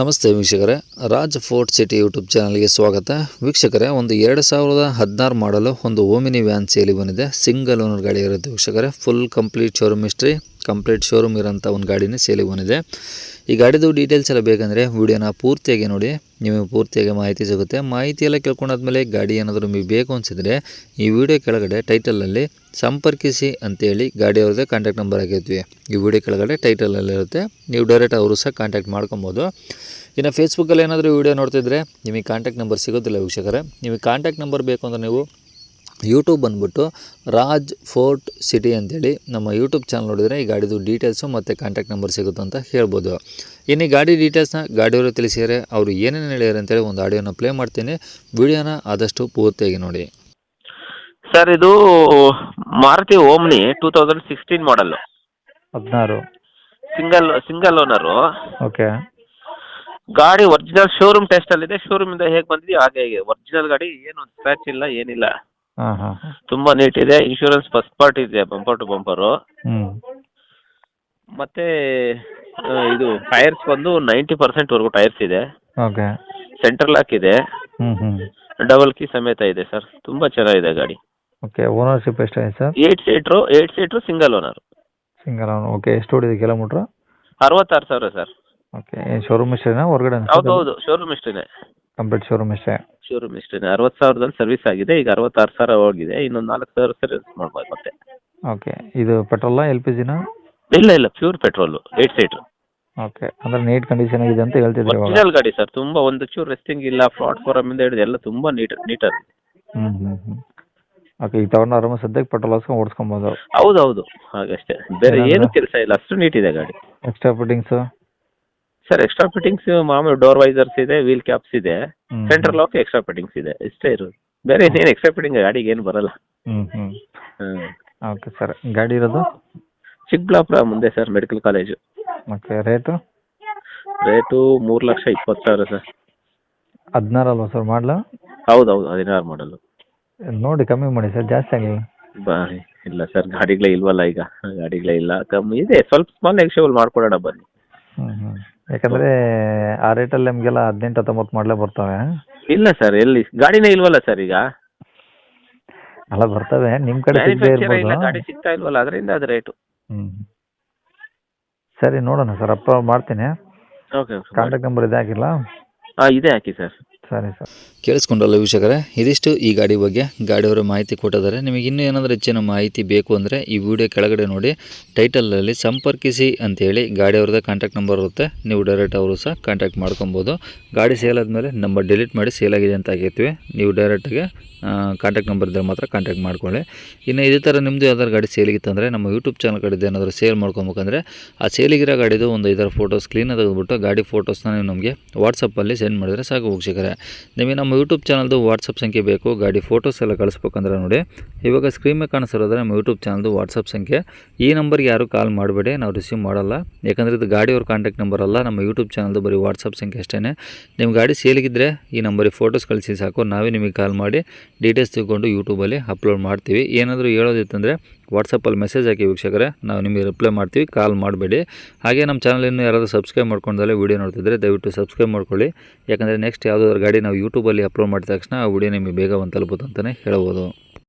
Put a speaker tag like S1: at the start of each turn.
S1: ನಮಸ್ತೆ ವೀಕ್ಷಕರೇ. Raj fort city YouTube ಚಾನಲ್ಗೆ ಸ್ವಾಗತ. ವೀಕ್ಷಕರೇ, ಒಂದು ಎರಡು ಸಾವಿರದ ಹದಿನಾರು ಮಾಡಲು ಒಂದು ಓಮಿನಿ ವ್ಯಾನ್ ಸೇಲಿ ಬಂದಿದೆ. ಸಿಂಗಲ್ ಓನರ್ ಗಾಡಿ ಇರುತ್ತೆ ವೀಕ್ಷಕರೇ. Full complete showroom history, complete showroom ಇರೋಂಥ ಒಂದು ಗಾಡಿನೇ ಸೇಲಿ ಬಂದಿದೆ. ಈ ಗಾಡಿದು ಡೀಟೇಲ್ಸ್ ಎಲ್ಲ ಬೇಕಂದರೆ ವಿಡಿಯೋನ ಪೂರ್ತಿಯಾಗಿ ನೋಡಿ, ನಿಮಗೆ ಪೂರ್ತಿಯಾಗಿ ಮಾಹಿತಿ ಸಿಗುತ್ತೆ. ಮಾಹಿತಿ ಎಲ್ಲ ಕೇಳ್ಕೊಂಡಾದ್ಮೇಲೆ ಗಾಡಿ ಏನಾದರೂ ನಿಮಗೆ ಬೇಕು ಅನಿಸಿದರೆ ಈ ವಿಡಿಯೋ ಕೆಳಗಡೆ ಟೈಟಲಲ್ಲಿ ಸಂಪರ್ಕಿಸಿ ಅಂತೇಳಿ ಗಾಡಿಯವ್ರದ್ದೇ ಕಾಂಟ್ಯಾಕ್ಟ್ ನಂಬರ್ ಆಗಿರ್ತೀವಿ ಈ ವಿಡಿಯೋ ಕೆಳಗಡೆ ಟೈಟಲಲ್ಲಿರುತ್ತೆ ನೀವು ಡೈರೆಕ್ಟ್ ಅವರು ಸಹ ಕಾಂಟ್ಯಾಕ್ಟ್ ಮಾಡ್ಕೊಬೋದು. ಇನ್ನು ಫೇಸ್ಬುಕ್ಕಲ್ಲಿ ಏನಾದರೂ ವೀಡಿಯೋ ನೋಡ್ತಿದ್ರೆ ನಿಮಗೆ ಕಾಂಟ್ಯಾಕ್ಟ್ ನಂಬರ್ ಸಿಗೋದಿಲ್ಲ ವೀಕ್ಷಕರೇ. ನಿಮಗೆ ಕಾಂಟ್ಯಾಕ್ಟ್ ನಂಬರ್ ಬೇಕು ಅಂದರೆ ನೀವು ಯೂಟ್ಯೂಬ್ ಬಂದುಬಿಟ್ಟು ರಾಜ್ ಫೋರ್ಟ್ ಸಿಟಿ ಅಂತೇಳಿ ನಮ್ಮ ಯೂಟ್ಯೂಬ್ ಚಾನಲ್ ನೋಡಿದರೆ ಈ ಗಾಡಿದು ಡೀಟೇಲ್ಸು ಮತ್ತು ಕಾಂಟ್ಯಾಕ್ಟ್ ನಂಬರ್ ಸಿಗುತ್ತೆ ಅಂತ ಹೇಳ್ಬೋದು. ಇನ್ನು ಈ ಗಾಡಿ ಡೀಟೇಲ್ಸ್ನ ಗಾಡಿಯವರು ತಿಳಿಸಿದರೆ ಅವರು ಏನೇನು ಹೇಳ್ಯಾರ ಅಂತೇಳಿ ಒಂದು ಆಡಿಯೋನ ಪ್ಲೇ ಮಾಡ್ತೀನಿ. ವಿಡಿಯೋನ ಆದಷ್ಟು ಪೂರ್ತಿಯಾಗಿ ನೋಡಿ.
S2: ಸರ್ ಇದು Maruti Omni two thousand sixteen model
S3: ಹದಿನಾರು.
S2: Single single owner
S3: okay.
S2: ಗಾಡಿ ಒರಿಜಿನಲ್ ಶೋರೂಮ್ ಟೆಸ್ಟಲ್ಲಿದೆ ಶೋರೂಮಿಂದ ಹೇಗೆ ಬಂದಿದೆಯೋ ಹಾಗೆ ಹೇಗೆ ಒರಿಜಿನಲ್ ಗಾಡಿ ಏನು ಸ್ಕ್ರಾಚ್ ಇಲ್ಲ ಏನಿಲ್ಲ.
S3: ಹಾಂ ಹಾಂ.
S2: ತುಂಬ ನೀಟ್ ಇದೆ. ಇನ್ಶೂರೆನ್ಸ್ ಫಸ್ಟ್ ಪಾರ್ಟ್ ಇದೆ ಬಂಪರ್ ಟು ಬಂಪರು
S3: ಹ್ಞೂ
S2: ಮತ್ತು ಇದು ಟೈರ್ಸ್ ಬಂದು ನೈಂಟಿ ಪರ್ಸೆಂಟ್ವರೆಗೂ ಟೈರ್ಸ್ ಇದೆ.
S3: ಓಕೆ.
S2: ಸೆಂಟ್ರಲ್ ಲಾಕ್ ಇದೆ.
S3: ಹ್ಞೂ ಹ್ಞೂ
S2: ಡಬಲ್ ಕೀ ಸಮೇತ ಇದೆ ಸರ್ ತುಂಬಾ ಚೆನ್ನಾಗಿದೆ ಗಾಡಿ.
S3: ಓಕೆ ಓನರ್ಶಿಪ್ ಎಷ್ಟಾಗಿದೆ sir
S2: eight seater eight seater single owner
S3: single owner okay ಎಷ್ಟು ಹೊಡಿದೆ ಕಿಲೋಮೀಟ್ರು
S2: ಅರವತ್ತಾರು ಸಾವಿರ ಸರ್
S3: ಓಕೆ ಏನು ಶೋರೂಮ್ ಇಷ್ಟೇನಾ ಹೊರಗಡೆ
S2: ಹೌದು ಹೌದು ಶೋರೂಮ್ ಇಷ್ಟೇ
S3: ಕಂಪ್ಲೀಟ್ ಶೋರೂಮ್ ಇಷ್ಟೇ.
S2: ಶೋರೂಮ್ ಇಷ್ಟೇ ಅರವತ್ತು ಸಾವಿರದಲ್ಲಿ ಸರ್ವಿಸ್ ಆಗಿದೆ. ಈಗ ಅರವತ್ತಾರು ಸಾವಿರ ಹೋಗಿದೆ. ಇನ್ನೊಂದು ನಾಲ್ಕು ಸಾವಿರ ಸರ್ವಿಸ್ ಮಾಡ್ಬೋದು ಮತ್ತೆ.
S3: ಓಕೆ ಇದು ಪೆಟ್ರೋಲಾ ಎಲ್ ಪಿ ಜಿನ
S2: ಇಲ್ಲ ಇಲ್ಲ. Pure petrol eight seater
S3: okay ಅಂದರೆ ನೀಟ್ ಕಂಡೀಷನ್ ಆಗಿದೆ ಅಂತ ಹೇಳ್ತಿದ್ರು ಇವಾಗ?
S2: ಒರಿಜಿನಲ್ ಗಾಡಿ ಸರ್. ತುಂಬಾ ಒಂದು ಚೂರು ರೆಸ್ಟಿಂಗ್ ಇಲ್ಲ. ಫ್ಲಾಟ್ ಇಂದ ಹಿಡಿದು ಎಲ್ಲ ತುಂಬಾ ನೀಟ್ ನೀಟ್
S3: ಹ್ಞೂ ಹ್ಞೂ ಹ್ಞೂ ಓಕೆ ಈಗ ತಗೊಂಡು ಆರಾಮ ಸದ್ಯಕ್ಕೆ ಪೆಟ್ರೋಲ್ ಹಾಕ್ಸ್ಕೊಂಡು ಓಡಿಸ್ಕೊಬೋದು.
S2: ಹೌದು ಹೌದು ಹಾಗಷ್ಟೇ ಬೇರೆ? ಏನು ಕೆಲಸ ಇಲ್ಲ. ಅಷ್ಟು ನೀಟ್ ಇದೆ ಗಾಡಿ.
S3: Extra fittings
S2: sir extra fittings ಮಾಮೂಲಿ ಡೋರ್ ವೈಸರ್ಸ್ ಇದೆ ವೀಲ್ ಕ್ಯಾಪ್ಸ್ ಇದೆ. ಸೆಂಟ್ರಲ್ ಲಾಕ್ ಎಕ್ಸ್ಟ್ರಾ ಫಿಟ್ಟಿಂಗ್ಸ್ ಇದೆ. ಇಷ್ಟೇ ಇರೋದು. ಬೇರೆ ಇನ್ನೇನು ಎಕ್ಸ್ಟ್ರಾ ಫಿಟ್ಟಿಂಗ್ ಗಾಡಿಗೆ ಏನು ಬರಲ್ಲ.
S3: ಹ್ಞೂ ಹ್ಞೂ
S2: ಹ್ಞೂ
S3: ಓಕೆ ಸರ್ ಗಾಡಿ ಇರೋದು?
S2: ಚಿಕ್ಕಬಳ್ಳಾಪುರ ಮುಂದೆ sir medical college
S3: okay rate
S2: rate ಮೂರು ಲಕ್ಷ ಇಪ್ಪತ್ತು ಸಾವಿರ ಸರ್
S3: ಹದಿನಾರು ಅಲ್ವಾ ಸರ್ ಮಾಡಲ?
S2: ಹೌದು ಹೌದು ಹದಿನಾರು ಮಾಡಲು
S3: ನೋಡಿ ಕಮ್ಮಿ ಮಾಡಿ ಸರ್ ಜಾಸ್ತಿ ಆಗಲಿ
S2: ಬಾ ಇಲ್ಲ ಸರ್ ಗಾಡಿಗಳೇ ಇಲ್ವಲ್ಲ ಈಗ. ಗಾಡಿಗಳೇ ಇಲ್ಲ. ಕಮ್ಮಿ ಇದೆ. ಸ್ವಲ್ಪ ಸ್ಮಾಲ್ ನೆಗೋಷಿಯಬಲ್ ಮಾಡ್ಕೊಡೋಣ ಬನ್ನಿ.
S3: ಹ್ಞೂ ಹ್ಞೂ ಯಾಕಂದರೆ ಆ ರೇಟಲ್ಲಿ ನಮ್ಗೆಲ್ಲ ಹದಿನೆಂಟು ಹತ್ತೊಂಬತ್ತು ಮಾಡಲೇ ಬರ್ತವೆ.
S2: ಇಲ್ಲ ಸರ್ ಎಲ್ಲಿ? ಗಾಡಿನೇ ಇಲ್ವಲ್ಲ ಸರ್ ಈಗ?
S3: ಅಲ್ಲ ಬರ್ತವೆ. ನಿಮ್ಮ ಕಡೆ ಸಿಗದೇ
S2: ಮ್ಯಾನುಫ್ಯಾಕ್ಚರ್ ಇಲ್ಲ ಗಾಡಿ
S3: ಇರ್ಬೋದು
S2: ಸಿಗ್ತಾ ಇಲ್ವಲ್ಲ ಅದರಿಂದ ಅದು ರೇಟು
S3: ಹ್ಮ್. ಸರಿ ನೋಡೋಣ ಸರ್ ಅಪ್ಪ ಮಾಡ್ತೀನಿ.
S2: ಓಕೆ
S3: ಕಾಂಟ್ಯಾಕ್ಟ್ ನಂಬರ್ ಇದೆ ಹಾಕಿಲ್ಲ?
S2: ಹಾಂ ಇದೆ ಹಾಕಿ ಸರ್
S3: ಸರಿ ಸರ್.
S1: ಕೇಳಿಸ್ಕೊಂಡಲ್ಲ ವೀಕ್ಷಕರೇ, ಇದಿಷ್ಟು ಈ ಗಾಡಿ ಬಗ್ಗೆ ಗಾಡಿಯವರು ಮಾಹಿತಿ ಕೊಟ್ಟಿದ್ದಾರೆ. ನಿಮಗೆ ಇನ್ನೂ ಏನಾದರೂ ಹೆಚ್ಚಿನ ಮಾಹಿತಿ ಬೇಕು ಅಂದರೆ ಈ ವಿಡಿಯೋ ಕೆಳಗಡೆ ನೋಡಿ ಟೈಟಲಲ್ಲಿ ಸಂಪರ್ಕಿಸಿ ಅಂತೇಳಿ ಗಾಡಿಯವ್ರದ್ದೇ ಕಾಂಟ್ಯಾಕ್ಟ್ ನಂಬರ್ ಇರುತ್ತೆ. ನೀವು ಡೈರೆಕ್ಟ್ ಅವರು ಸಹ ಕಾಂಟ್ಯಾಕ್ಟ್ ಮಾಡ್ಕೊಬೋದು. ಗಾಡಿ ಸೇಲ್ ಆದಮೇಲೆ ನಂಬರ್ ಡಿಲೀಟ್ ಮಾಡಿ ಸೇಲ್ ಆಗಿದೆ ಅಂತ ಆಗಿರ್ತೀವಿ ನೀವು ಡೈರೆಕ್ಟ್ಗೆ ಕಾಂಟ್ಯಾಕ್ಟ್ ನಂಬರ್ ಇದ್ದರೆ ಮಾತ್ರ ಕಾಂಟ್ಯಾಕ್ಟ್ ಮಾಡ್ಕೊಳ್ಳಿ. ಇನ್ನು ಇದೇ ಥರ ನಿಮ್ಮದು ಯಾವ್ದಾದ್ರು ಗಾಡಿ ಸೇಲಿಗಿತ್ತಂದರೆ ನಮ್ಮ ಯೂಟ್ಯೂಬ್ ಚಾನಲ್ ಕಡೆ ಏನಾದರೂ ಸೇಲ್ ಮಾಡ್ಕೊಬೇಕಂದ್ರೆ ಆ ಸೇಲಿಗಿರೋ ಗಾಡಿದು ಒಂದು ಐದಾರು ಫೋಟೋಸ್ ಕ್ಲೀನಾಗಿ ತೆಗೆದುಬಿಟ್ಟು ಗಾಡಿ ಫೋಟೋಸ್ನ ನೀವು ನಮಗೆ ವಾಟ್ಸಪ್ಪಲ್ಲಿ ಸೆಂಡ್ ಮಾಡಿದರೆ ಸಾಕು ವೀಕ್ಷಕರೇ. ನಿಮಗೆ ನಮ್ಮ ಯೂಟ್ಯೂಬ್ ಚಾನಲ್ದು ವಾಟ್ಸಪ್ ಸಂಖ್ಯೆ ಬೇಕು, ಗಾಡಿ ಫೋಟೋಸ್ ಎಲ್ಲ ಕಳಿಸ್ಬೇಕಂದ್ರೆ ನೋಡಿ. ಇವಾಗ ಸ್ಕ್ರೀನ್ ಮೇಲೆ ಕಾಣಿಸಿರೋದ್ರೆ ನಮ್ಮ ಯೂಟ್ಯೂಬ್ ಚಾನಲ್ದು ವಾಟ್ಸಪ್ ಸಂಖ್ಯೆ. ಈ ನಂಬರ್ಗೆ ಯಾರು ಕಾಲ್ ಮಾಡಬೇಡಿ, ನಾವು ರಿಸೀವ್ ಮಾಡಲ್ಲ. ಯಾಕಂದರೆ ಇದು ಗಾಡಿಯವ್ರ ಕಾಂಟ್ಯಾಕ್ಟ್ ನಂಬರ್ ಅಲ್ಲ, ನಮ್ಮ ಯೂಟ್ಯೂಬ್ ಚಾನಲ್ದು ಬರೀ ವಾಟ್ಸಪ್ ಸಂಖ್ಯೆ ಅಷ್ಟೇ ನಿಮ್ಮ ಗಾಡಿ ಸೇಲಿಗಿದ್ರೆ ಈ ನಂಬರಿಗೆ ಫೋಟೋಸ್ ಕಳಿಸಿ ಸಾಕು, ನಾವೇ ನಿಮಗೆ ಕಾಲ್ ಮಾಡಿ ಡೀಟೇಲ್ಸ್ ತಿಳ್ಕೊಂಡು ಯೂಟ್ಯೂಬಲ್ಲಿ ಅಪ್ಲೋಡ್ ಮಾಡ್ತೀವಿ. ಏನಾದರೂ ಹೇಳೋದಿತ್ತಂದರೆ ವಾಟ್ಸಪ್ಪಲ್ಲಿ ಮೆಸೇಜ್ ಹಾಕಿ ವೀಕ್ಷಕರೇ, ನಾವು ನಿಮಗೆ ರಿಪ್ಲೈ ಮಾಡ್ತೀವಿ ಕಾಲ್ ಮಾಡಬೇಡಿ. ಹಾಗೆ ನಮ್ಮ ಚಾನಲ್ ಇನ್ನೂ ಯಾರಾದರೂ ಸಬ್ಸ್ಕ್ರೈಬ್ ಮಾಡ್ಕೊಂಡಲ್ಲೇ ವೀಡಿಯೋ ನೋಡ್ತಿದ್ರೆ ದಯವಿಟ್ಟು ಸಬ್ಸ್ಕ್ರೈಬ್ ಮಾಡ್ಕೊಳ್ಳಿ. ಯಾಕಂದರೆ ನೆಕ್ಸ್ಟ್ ಯಾವುದಾದ್ರು ಗಾಡಿ ನಾವು ಯೂಟ್ಯೂಬಲ್ಲಿ ಅಪ್ಲೋಡ್ ಮಾಡಿದ ತಕ್ಷಣ ಆ ವಿಡಿಯೋ ನಿಮಗೆ ಬೇಗ ಒಂದು ತಲುಪುತ್ತೆ ಅಂತಲೇ ಹೇಳ್ಬೋದು.